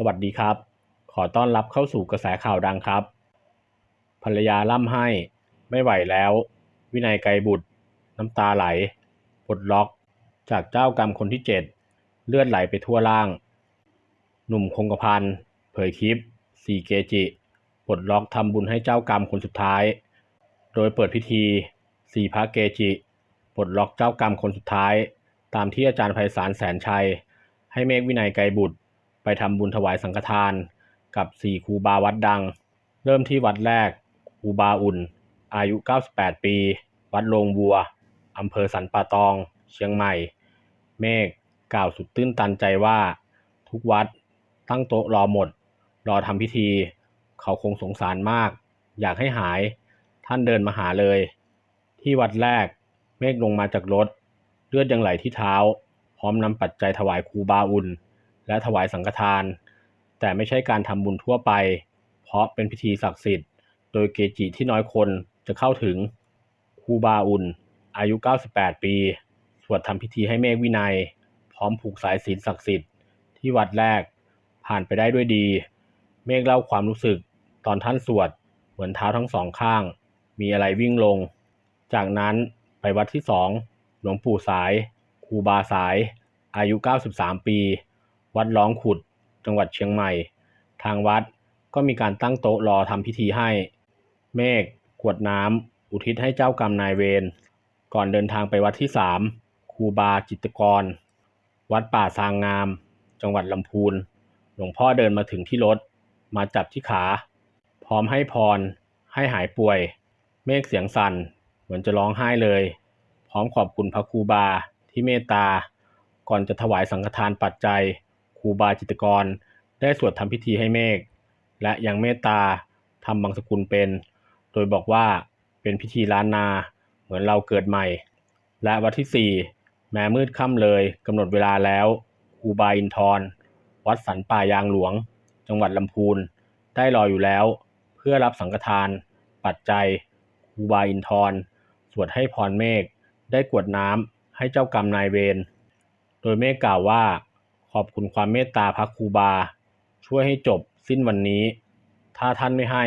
สวัสดีครับ ขอต้อนรับเข้าสู่กระแสข่าวดังครับ ภรรยาล่ำให้ ไม่ไหวแล้ว วินัยไกรบุตร น้ำตาไหลปลดล็อก จากเจ้ากรรมคนที่เจ็ดเลือดไหลไปทั่วร่าง หนุ่มคงกระพันเผยคลิปสีเกจิปลดล็อกทำบุญให้เจ้ากรรมคนสุดท้าย โดยเปิดพิธีสี่พระเกจิปลดล็อกเจ้ากรรมคนสุดท้าย ตามที่อาจารย์ไพศาลแสนชัย ให้เมฆวินัยไกรบุตร ไปทำบุญถวายสังฆทาน กับสี่ครูบาวัดดัง เริ่มที่วัดแรกครูบาอุ่น อายุ 98 ปี วัดโรงบัวอำเภอสันป่าตอง เชียงใหม่ เมฆกล่าวสุดตื้นตันใจว่า ทุกวัดตั้งโต๊ะรอหมด รอทำพิธี เขาคงสงสารมาก อยากให้หาย ท่านเดินมาหาเลย ที่วัดแรก เมฆลงมาจากรถ เลือดยังไหลที่เท้า พร้อมนำปัจจัยถวายครูบาอุ่น และถวายสังฆทาน แต่ไม่ใช่การทำบุญทั่วไป เพราะเป็นพิธีศักดิ์สิทธิ์ โดยเกจิที่น้อยคนจะเข้าถึงครูบาอุ่น อายุ 98 ปี สวดทำพิธีให้เมฆวินัย พร้อมผูกสายศีลศักดิ์สิทธิ์ที่วัดแรกผ่านไปได้ด้วยดี เมฆเล่าความรู้สึกตอนท่านสวดเหมือนเท้าทั้งสองข้าง มีอะไรวิ่งลง จากนั้นไปวัดที่สองหลวงปู่สายครูบาสาย อายุ 93 ปี วัดร้องขุด จังหวัดเชียงใหม่ ทางวัดก็มีการตั้งโต๊ะรอทำพิธีให้ เมฆกวดน้ำอุทิศให้เจ้ากรรมนายเวร ก่อนเดินทางไปวัดที่สามครูบาจิตกร วัดป่าซางงาม จังหวัดลำพูน หลวงพ่อเดินมาถึงที่รถ มาจับที่ขา พร้อมให้พร ให้หายป่วย เมฆเสียงสั่น เหมือนจะร้องไห้เลย พร้อมขอบคุณพระครูบาที่เมตตา ก่อนจะถวายสังฆทานปัจจัย ครูบาจิตกร ได้สวดทำพิธีให้เมฆและยังเมตตาทำบางสกุลเป็น โดยบอกว่าเป็นพิธีล้านนาเหมือนเราเกิดใหม่ และวัดที่ 4 แม้มืดค่ำเลยกำหนดเวลาแล้วครูบาอินทร์วัดสันป่ายางหลวง จังหวัดลำพูน ได้รออยู่แล้ว เพื่อรับสังฆทาน ปัจจัยครูบาอินทร์สวดให้พรเมฆได้กวดน้ำให้เจ้ากรรมนายเวร โดยเมฆกล่าวว่า ขอบคุณความเมตตาพระครูบา ช่วยให้จบสิ้นวันนี้ ถ้าท่านไม่ให้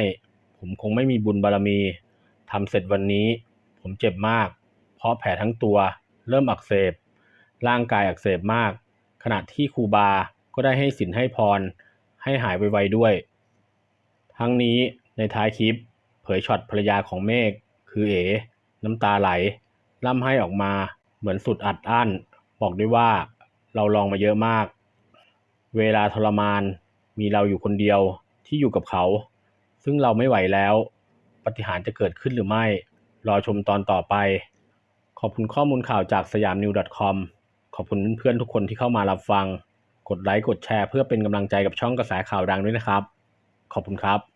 ผมคงไม่มีบุญบารมีทำเสร็จวันนี้ ผมเจ็บมาก เพราะแผลทั้งตัว เริ่มอักเสบ ร่างกายอักเสบมาก ขณะที่ครูบาก็ได้ให้สินให้พร ให้หายไวๆด้วย ทั้งนี้ในท้ายคลิป เผยช็อตภรรยาของเมฆคือเอ๋น้ำตาไหล ล่ำให้ออกมาเหมือนสุดอัดอั้น บอกด้วยว่า เราลองมาเยอะมาก เวลาทรมาน มีเราอยู่คนเดียวที่อยู่กับเขา ซึ่งเราไม่ไหวแล้ว ปฏิหารจะเกิดขึ้นหรือไม่ รอชมตอนต่อไป ขอบคุณข้อมูลข่าวจากสยามนิว .com ขอบคุณเพื่อนๆทุกคนที่เข้ามารับฟัง กดไลค์ กดแชร์เพื่อเป็นกำลังใจกับช่องกระแสข่าวดังด้วยนะครับ ขอบคุณครับ